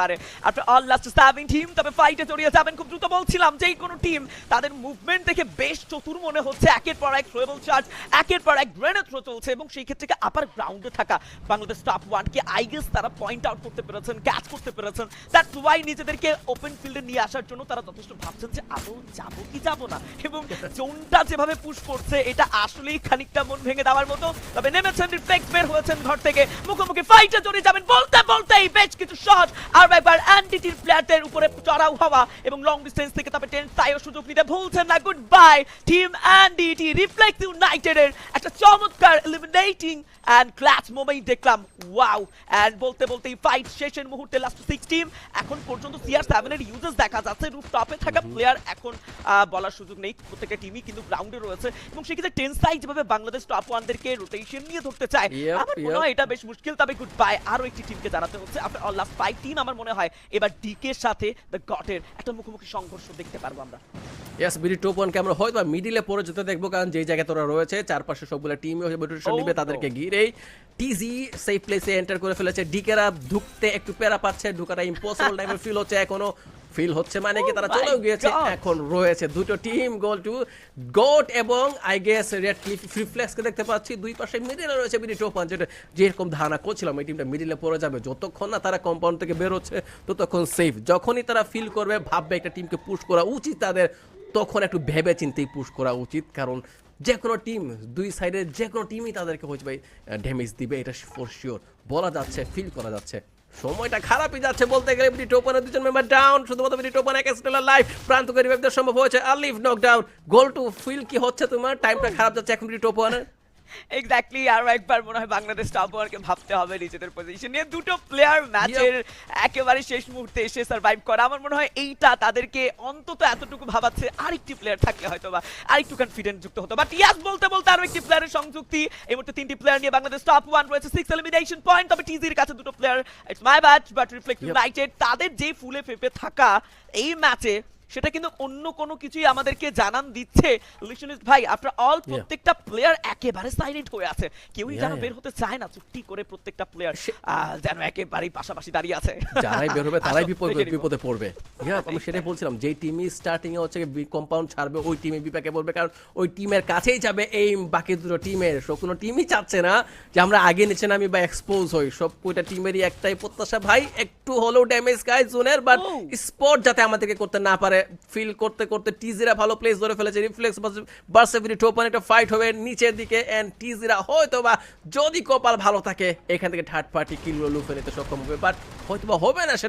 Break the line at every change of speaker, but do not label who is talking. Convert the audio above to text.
পারে। After all last seven team তবে ফাইটে জড়িয়ে যাবেন। খুব দ্রুত বলছিলাম, যে কোনো টিম তাদের মুভমেন্ট দেখে বেশ চতুর মনে হচ্ছে। একের পর এক থ্রোয়েবল চার্জ একের পর এক গ্রেনেড থ্রো চলছে এবং সেই ক্ষেত্রে আপার গ্রাউন্ডে থাকা বাংলাদেশ টপ ওয়ানকে আই গেস তারা পয়েন্ট আউট করতে পেরেছেন ক্যাচ করতে পেরেছেন। দ্যাটস ওয়াই নিজেদেরকে ওপেন ফিল্ডে নিয়ে আসার জন্য তারা যথেষ্ট ভাবছেন যে আদৌ যাব কি যাব না। এবং জোনটা যেভাবে পুশ করছে, এটা আসলেই খানিকটা মন ভেঙে দেওয়ার মতো। তবে নেমেছেন রিফ্লেক্ট বের হয়েছেন ঘর থেকে। মুখোমুখি ফাইটে জড়িয়ে যাবেন। বলতে বলতেই বেশ কিছু শট আর একবার অ্যান্টিটির প্লেয়ারদের উপরে চড়াও হওয়া এবং লং ডিস্টেন্স থেকে তবে টেন সাইও সুযোগ নিতে ভুলছেন না। গুড বাই টিম অ্যান্ডিটি রিফ্লেক্ট ইউনাইটেড এর একটা চমৎকার এলিমিনেটিং অ্যান্ড ক্লাচ মোমেন্ট দেখলাম। ওয়াও অ্যান্ড বলতে বলতে ফাইট শেষের মুহূর্তে লাস্ট সিক্স টিম এখন পর্যন্ত সিআর সেভেনের ইউজেস দেখা যাচ্ছে। রুফ টপে থাকা প্লেয়ার এখন বলার সুযোগ নেই। প্রত্যেকটা টিমই কিন্তু গ্রাউন্ডে রয়েছে এবং সেক্ষেত্রে টেন সাইড যেভাবে বাংলাদেশ টপ ওয়ানদেরকে রোটেশন নিয়ে ধরতে চায় আমার মনে হয় এটা বেশ মুশকিল। তবে গুড বাই আরও একটি টিমকে জানাতে হচ্ছে। অল লাস্ট ফাইভ টিম আমার মনে হয় এবার ডিকে এর সাথে দ্য গটের একটা মুখোমুখি সংঘর্ষ দেখতে পারব আমরা।
ইয়েস বিডি টপ ওয়ানকে আমরা হয়তো মিডিলে পড়ে যেতে দেখব কারণ যেই জায়গায় তোরা রয়েছে চারপাশে সবগুলো টিম রোটেশন নিবে. তাদেরকে ঘিরেই টিজি সেফ প্লেসে এন্টার করে ফেলেছে। ডিকেরা ঢুকতে একটু পেরা পাচ্ছে ঢুকাটা ইম্পসিবল টাইপের ফিল হচ্ছে এখনও। ফিল হচ্ছে মানে কি
Oh
তারা চলেও গিয়েছে। এখন রয়েছে দুটো টিম গোল টু গোট এবং আই গেস রেড ক্লিফ ফ্রিফ্লেক্সকে দেখতে পাচ্ছি। দুই পাশে মিডিলে রয়েছে বিডি টপ ওয়ান যেটা যেরকম ধারণা করছিলাম এই টিমটা মিডিলে পড়ে যাবে। যতক্ষণ না তারা কম্পাউন্ড থেকে বের হচ্ছে ততক্ষণ সেফ যখনই তারা ফিল করবে ভাববে একটা টিমকে পুশ করা উচিত তাদের তখন একটু ভেবে চিন্তেই পুশ করা উচিত। কারণ যে কোনো টিম দুই সাইডে যে কোনো টিমই তাদেরকে হচ্ছে ভাই ড্যামেজ দিবে এটা ফর শিওর বলা যাচ্ছে ফিল করা যাচ্ছে। সময়টা খারাপই যাচ্ছে বলতে গেলে এমনি টোপনের দুজন মেম্বার ডাউন শুধুমাত্র এমনি টোপন এক স্টেলার লাইফ প্রান্ত করে একদম সম্ভব হয়েছে। Alif knock down goal to feel কি হচ্ছে তোমার? টাইমটা খারাপ যাচ্ছে, এখন বিডি টোপানের
এক্স্যাক্টলি আরও একবার মনে হয় বাংলাদেশ টপ ওয়ানকে ভাবতে হবে নিজেদের পজিশন নিয়ে। দুটো প্লেয়ার ম্যাচের একেবারে শেষ মুহূর্তে এসে সার্ভাইভ করা। আমার মনে হয় এইটা তাদেরকে অন্তত এতটুকু ভাবাচ্ছে আরেকটি প্লেয়ার থাকলে হয়তো বা আরেকটু কনফিডেন্ট যুক্ত হতো। বাট ইয়াস বলতে বলতে আরও একটি প্লেয়ারের সংযুক্তি। এই মুহূর্তে তিনটি প্লেয়ার নিয়ে বাংলাদেশ টপ ওয়ান রয়েছে সিক্স এলিমিনেশন পয়েন্ট তবে টিজির কাছে দুটো player it's my bat but reflect. United তাদের যে ফুলে ফেপে থাকা এই ম্যাচে সেটা কিন্তু অন্য কোনো কিছুই আমাদেরকে জানান দিচ্ছে। লিশনিস ভাই আফটার অল প্রত্যেকটা প্লেয়ার একেবারে সাইলেন্ট হয়ে আছে। কেউই যেন বের হতে চায় না চুক্তি করে প্রত্যেকটা প্লেয়ার যেন একেবারেই পাশাপাশি দাঁড়িয়ে আছে।
যারাই বের হবে তারাই বিপদ। বিপদে পড়বে। আমি সেটাই বলছিলাম যেই টিমই স্টার্টিং এ হচ্ছে কম্পাউন্ড ছাড়বে ওই টিমে বিপাকে পড়বে কারণ ওই টিমের কাছেই যাবে এই বাকি দুটো টিমের সব কোনো টিমই চাচ্ছে না যে আমরা আগে নিচে নামি বা এক্সপোজ হই। সব কয়টা টিমেরই একটাই প্রত্যাশা। ভাই একটু হলেও ড্যামেজ গাই জোনের বাট
Oh.
স্পট যাতে আমাদেরকে করতে না পারে ফিল করতে করতে টিজিরা ভালো প্লেস ধরে ফেলেছে। রিফ্লেক্স বার্সেভিনি টোপান একটা ফাইট হবে নিচের দিকে এন্ড টিজিরা হয়তো বা যদি কপাল ভালো থাকে, এখান থেকে থার্ড পার্টি কিলগুলো লুফে নিতে সক্ষম হবে। বাট হয়তো বা হবে না